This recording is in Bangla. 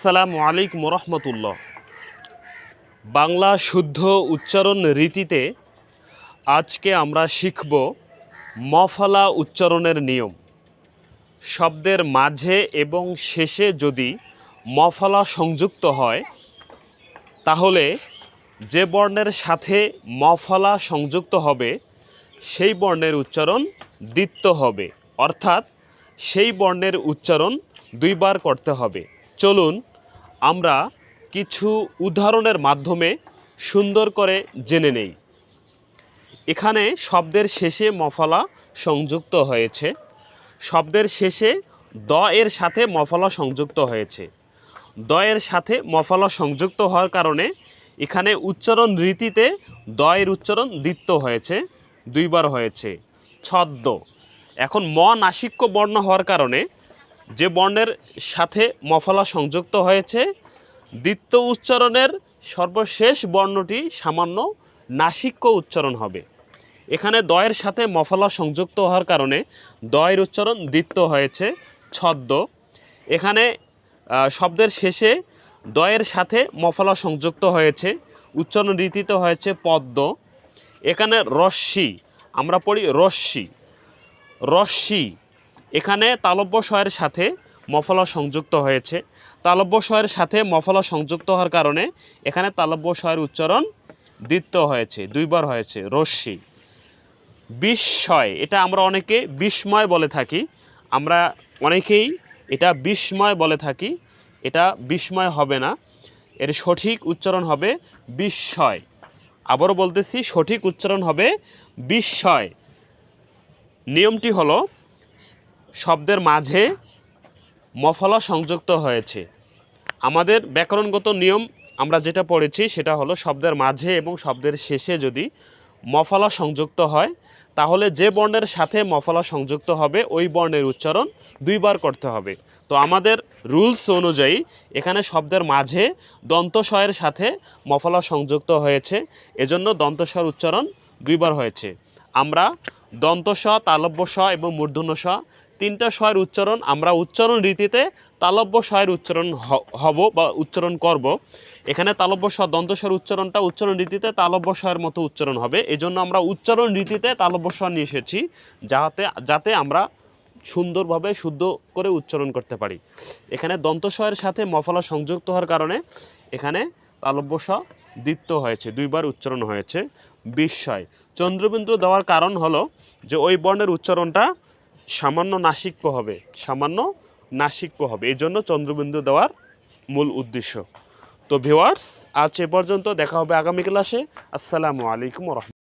আসসালামু আলাইকুম রহমতুল্লাহ বাংলা শুদ্ধ উচ্চারণ রীতিতে আজকে আমরা শিখব মফলা উচ্চারণের নিয়ম। শব্দের মাঝে এবং শেষে যদি মফলা সংযুক্ত হয়, তাহলে যে বর্ণের সাথে মফলা সংযুক্ত হবে, সেই বর্ণের উচ্চারণ দ্বিত্ব হবে। অর্থাৎ সেই বর্ণের উচ্চারণ দুইবার করতে হবে। চলুন আমরা কিছু উদাহরণের মাধ্যমে সুন্দর করে জেনে নেই। এখানে শব্দের শেষে মফলা সংযুক্ত হয়েছে। শব্দের শেষে দ এর সাথে মফলা সংযুক্ত হয়েছে। দ এর সাথে মফলা সংযুক্ত হওয়ার কারণে এখানে উচ্চারণ রীতিতে দ এর উচ্চারণ দ্বিত্ব হয়েছে, দুইবার হয়েছে, ছদ্ম। এখন ম নাসিক্য বর্ণ হওয়ার কারণে যে বর্ণের সাথে মফলা সংযুক্ত হয়েছে, দ্বিত্ব উচ্চারণের সর্বশেষ বর্ণটি সামান্য নাসিক্য উচ্চারণ হবে। এখানে দয়ের সাথে মফলা সংযুক্ত হওয়ার কারণে দয়ের উচ্চারণ দ্বিত্ব হয়েছে, ছদ্ম। এখানে শব্দের শেষে দয়ের সাথে মফলা সংযুক্ত হয়েছে, উচ্চারণ রীতিতে হয়েছে পদ্ম। এখানে রশ্মি, আমরা পড়ি রশ্মি। রশ্মি এখানে তালব্য স্বয়ের সাথে মফলা সংযুক্ত হয়েছে। তালব্য স্বয়ের সাথে মফলা সংযুক্ত হওয়ার কারণে এখানে তালব্য স্বয়ের উচ্চারণ দ্বিত্ব হয়েছে, দুইবার হয়েছে, রশ্মি। বিস্ময় এটা আমরা অনেকে বিস্ময় বলে থাকি। আমরা অনেকেই এটা বিস্ময় বলে থাকি। এটা বিস্ময় হবে না। এর সঠিক উচ্চারণ হবে বিস্ময় আবারও বলতেছি, সঠিক উচ্চারণ হবে বিস্ময় নিয়মটি হলো শব্দের মাঝে মফলা সংযুক্ত হয়েছে। আমাদের ব্যাকরণগত নিয়ম আমরা যেটা পড়েছি সেটা হলো শব্দের মাঝে এবং শব্দের শেষে যদি মফলা সংযুক্ত হয়, তাহলে যে বর্ণের সাথে মফলা সংযুক্ত হবে, ওই বর্ণের উচ্চারণ দুইবার করতে হবে। তো আমাদের রুলস অনুযায়ী এখানে শব্দের মাঝে দন্তস্বয়ের সাথে মফলা সংযুক্ত হয়েছে, এজন্য দন্তস্বর উচ্চারণ দুইবার হয়েছে। আমরা দন্তস্ব তালব্য স এবং মূর্ধন্য স তিনটা স্বয়ের উচ্চারণ, আমরা উচ্চারণ রীতিতে তালব্য স্বয়ের উচ্চারণ হব বা উচ্চারণ করব। এখানে তালব্য স দন্তস্বর উচ্চারণটা উচ্চারণ রীতিতে তালব্য স্বয়ের মতো উচ্চারণ হবে। এজন্য আমরা উচ্চারণ রীতিতে তালব্য স নিয়ে এসেছি যাতে যাতে আমরা সুন্দরভাবে শুদ্ধ করে উচ্চারণ করতে পারি। এখানে দন্ত দন্তস্বয়ের সাথে মফলা সংযুক্ত হওয়ার কারণে এখানে তালব্য স দ্বিত্ব হয়েছে, দুইবার উচ্চারণ হয়েছে। বিস্ময়, চন্দ্রবিন্দু দেওয়ার কারণ হলো যে ওই বর্ণের উচ্চারণটা সামান্য নাসিক্য হবে, সামান্য নাসিক্য হবে। এই জন্য চন্দ্রবিন্দু দেওয়ার মূল উদ্দেশ্য। তো ভিওয়ার্স আজ এ পর্যন্ত দেখা হবে আগামী ক্লাসে। আসসালামু আলাইকুম রহমতুল্লাহ।